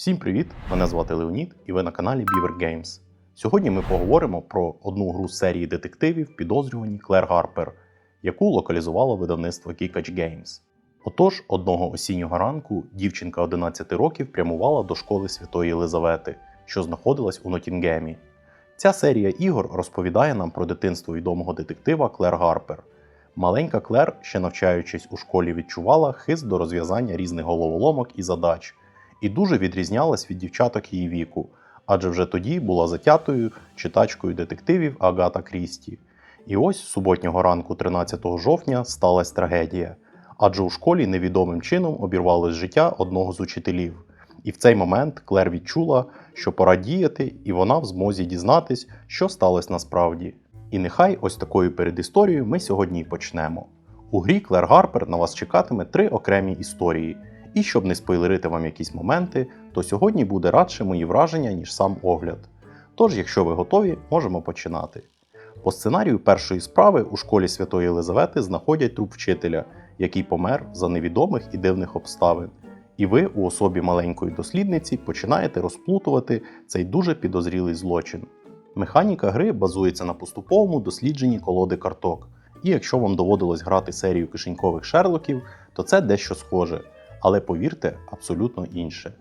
Всім привіт! Мене звати Леонід і ви на каналі Beaver Games. Сьогодні ми поговоримо про одну гру з серії детективів підозрювані Клер Гарпер, яку локалізувало видавництво Kikach Games. Отож, одного осіннього ранку дівчинка 11 років прямувала до школи Святої Єлизавети, що знаходилась у Нотінгемі. Ця серія ігор розповідає нам про дитинство відомого детектива Клер Гарпер. Маленька Клер, ще навчаючись у школі, відчувала хист до розв'язання різних головоломок і задач, і дуже відрізнялась від дівчаток її віку, адже вже тоді була затятою читачкою детективів Агата Крісті. І ось суботнього ранку, 13 жовтня, сталася трагедія, адже у школі невідомим чином обірвалось життя одного з учителів. І в цей момент Клер відчула, що пора діяти, і вона в змозі дізнатись, що сталося насправді. І нехай ось такою передісторією ми сьогодні і почнемо. У грі Клер Гарпер на вас чекатиме три окремі історії. І щоб не спойлерити вам якісь моменти, то сьогодні буде радше мої враження, ніж сам огляд. Тож, якщо ви готові, можемо починати. По сценарію першої справи у школі Святої Єлизавети знаходять труп вчителя, який помер за невідомих і дивних обставин. І ви у особі маленької дослідниці починаєте розплутувати цей дуже підозрілий злочин. Механіка гри базується на поступовому дослідженні колоди карток. І якщо вам доводилось грати серію кишенькових шерлоків, то це дещо схоже, але повірте, абсолютно інше.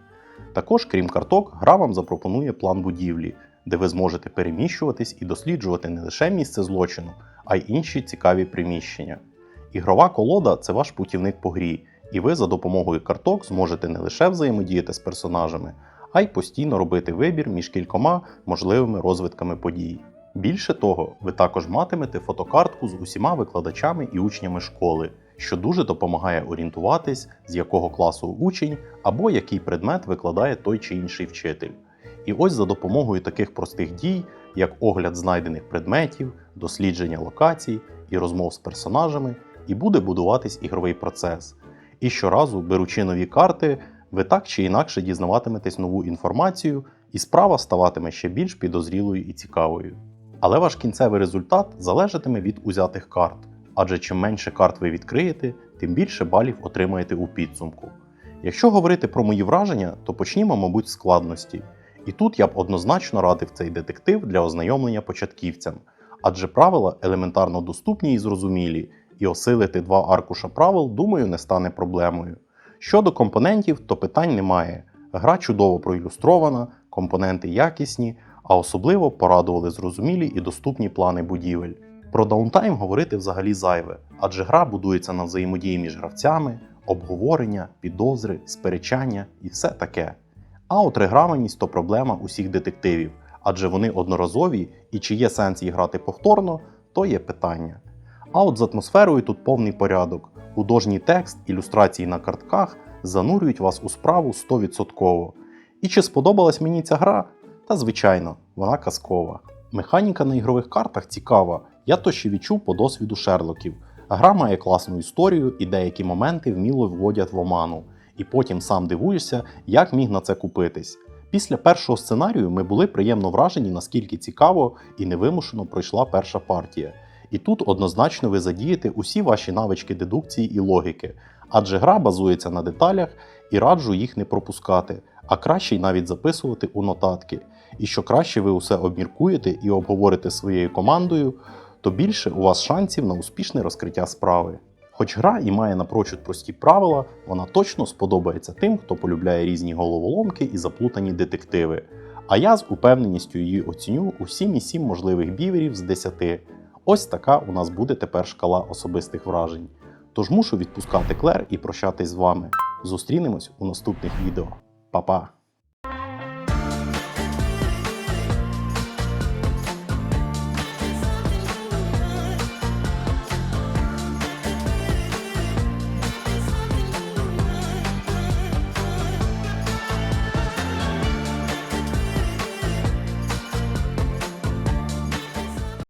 Також, крім карток, гра вам запропонує план будівлі, де ви зможете переміщуватись і досліджувати не лише місце злочину, а й інші цікаві приміщення. Ігрова колода це ваш путівник по грі, і ви за допомогою карток зможете не лише взаємодіяти з персонажами, а й постійно робити вибір між кількома можливими розвитками подій. Більше того, ви також матимете фотокартку з усіма викладачами і учнями школи, що дуже допомагає орієнтуватись, з якого класу учень або який предмет викладає той чи інший вчитель. І ось за допомогою таких простих дій, як огляд знайдених предметів, дослідження локацій і розмов з персонажами, і буде будуватись ігровий процес. І щоразу, беручи нові карти, ви так чи інакше дізнаватиметесь нову інформацію, і справа ставатиме ще більш підозрілою і цікавою. Але ваш кінцевий результат залежатиме від узятих карт, адже чим менше карт ви відкриєте, тим більше балів отримаєте у підсумку. Якщо говорити про мої враження, то почнімо, мабуть, з складності. І тут я б однозначно радив цей детектив для ознайомлення початківцям, адже правила елементарно доступні і зрозумілі, і осилити два аркуша правил, думаю, не стане проблемою. Щодо компонентів, то питань немає. Гра чудово проілюстрована, компоненти якісні, а особливо порадували зрозумілі і доступні плани будівель. Про даунтайм говорити взагалі зайве, адже гра будується на взаємодії між гравцями, обговорення, підозри, сперечання і все таке. А от реграманість то проблема усіх детективів, адже вони одноразові і чи є сенс їх грати повторно, то є питання. А от з атмосферою тут повний порядок. Художній текст, ілюстрації на картках занурюють вас у справу 100%. І чи сподобалась мені ця гра? Та звичайно, вона казкова. Механіка на ігрових картах цікава, я то ще відчув по досвіду Шерлоків. Гра має класну історію і деякі моменти вміло вводять в оману, і потім сам дивуєшся, як міг на це купитись. Після першого сценарію ми були приємно вражені, наскільки цікаво і невимушено пройшла перша партія. І тут однозначно ви задієте усі ваші навички дедукції і логіки, адже гра базується на деталях і раджу їх не пропускати, а краще й навіть записувати у нотатки. І що краще ви усе обміркуєте і обговорите своєю командою, то більше у вас шансів на успішне розкриття справи. Хоч гра і має напрочуд прості правила, вона точно сподобається тим, хто полюбляє різні головоломки і заплутані детективи. А я з упевненістю її оціню у 7,7 можливих біверів з 10. Ось така у нас буде тепер шкала особистих вражень. Тож мушу відпускати Клер і прощатись з вами. Зустрінемось у наступних відео. Па-па!